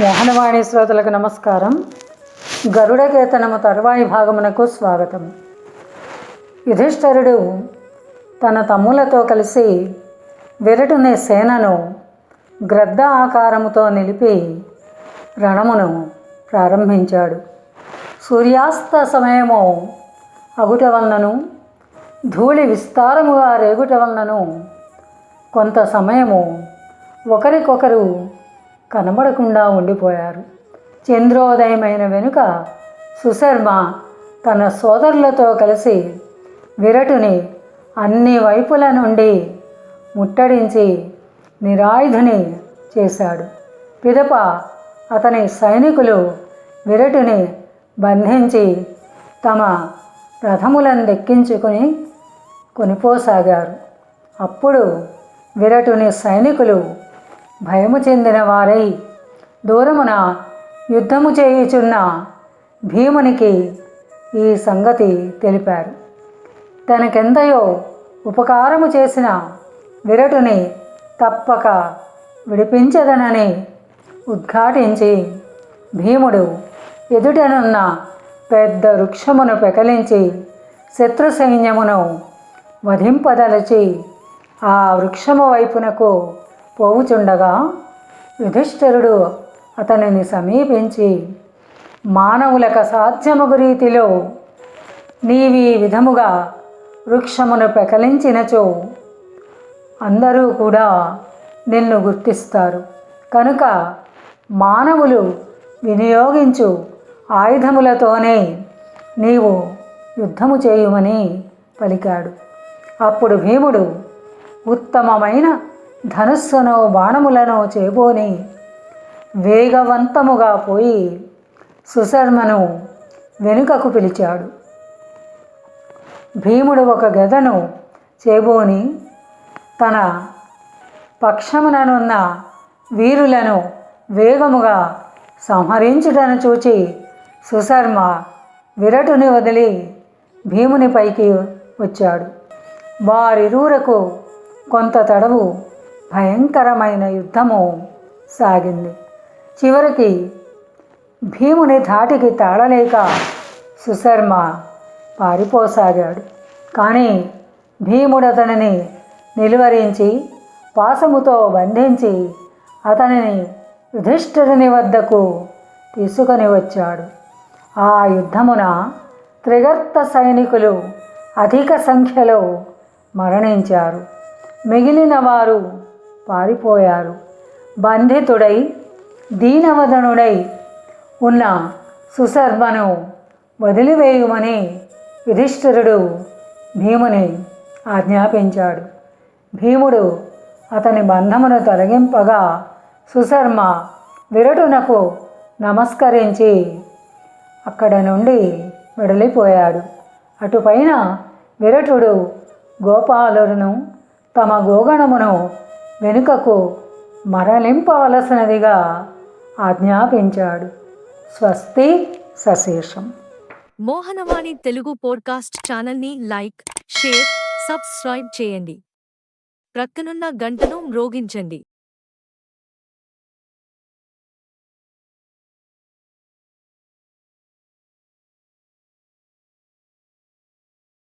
మోహనవాణి శ్రోతలకు నమస్కారం. గరుడ కేతనము తరువాయి భాగమునకు స్వాగతం. యుధిష్ఠరుడు తన తమ్ములతో కలిసి విరటునే సేనను గ్రద్ద ఆకారముతో నిలిపి రణమును ప్రారంభించాడు. సూర్యాస్త సమయము అగుట వలనను ధూళి విస్తారముగా రేగుట వలనను కొంత సమయము ఒకరికొకరు కనబడకుండా ఉండిపోయారు. చంద్రోదయమైన వెనుక సుశర్మ తన సోదరులతో కలిసి విరటుని అన్ని వైపుల నుండి ముట్టడించి నిరాయుధుని చేశాడు. పిదప అతని సైనికులు విరటుని బంధించి తమ రథములను దెక్కించుకొని కొనిపోసాగారు. అప్పుడు విరటుని సైనికులు భయము చెందిన వారై దూరమున యుద్ధము చేయుచున్న భీమునికి ఈ సంగతి తెలిపారు. తనకెంతయో ఉపకారము చేసిన విరటుని తప్పక విడిపించదనని ఉద్ఘాటించి భీముడు ఎదుటనున్న పెద్ద వృక్షమును పెకలించి శత్రు సైన్యమును వధింపదలచి ఆ వృక్షము వైపునకు పోవుచుండగా యుధిష్ఠిరుడు అతనిని సమీపించి మానవులకు సాధ్యమగు రీతిలో నీవి విధముగా వృక్షమును పెకలించినచో అందరూ కూడా నిన్ను గుర్తిస్తారు. కనుక మానవులు వినియోగించు ఆయుధములతోనే నీవు యుద్ధము చేయుమని పలికాడు. అప్పుడు భీముడు ఉత్తమమైన ధనుస్సును బాణములను చేబోని వేగవంతముగా పోయి సుశర్మను వెనుకకు పిలిచాడు. భీముడు ఒక గదను చేబోని తన పక్షముననున్న వీరులను వేగముగా సంహరించుటను చూచి సుశర్మ విరటుని వదిలి భీముని పైకి వచ్చాడు. వారిరువురకు కొంత తడవు భయంకరమైన యుద్ధము సాగింది. చివరికి భీముని ధాటికి తాళలేక సుశర్మ పారిపోసాగాడు. కానీ భీముడు అతనిని నిలువరించి పాసముతో బంధించి అతనిని యుధిష్ఠిరుని వద్దకు తీసుకొని వచ్చాడు. ఆ యుద్ధమున త్రిగర్త సైనికులు అధిక సంఖ్యలో మరణించారు. మిగిలిన వారు పారిపోయారు. బంధితుడై దీనవదనుడై ఉన్న సుశర్మను వదిలివేయుమని యుధిష్ఠిరుడు భీముని ఆజ్ఞాపించాడు. భీముడు అతని బంధమును తొలగింపగా సుశర్మ విరటునకు నమస్కరించి అక్కడ నుండి వెడలిపోయాడు. అటుపైన విరటుడు గోపాలును తమ గోగణమును వెనుకకు మరలింపవలసినదిగా ఆజ్ఞాపించాడు. స్వస్తి సశేషం. మోహనవాణి తెలుగు పోడ్కాస్ట్ ఛానల్ని లైక్ షేర్ సబ్స్క్రైబ్ చేయండి. ప్రక్కనున్న గంటను మ్రోగించండి.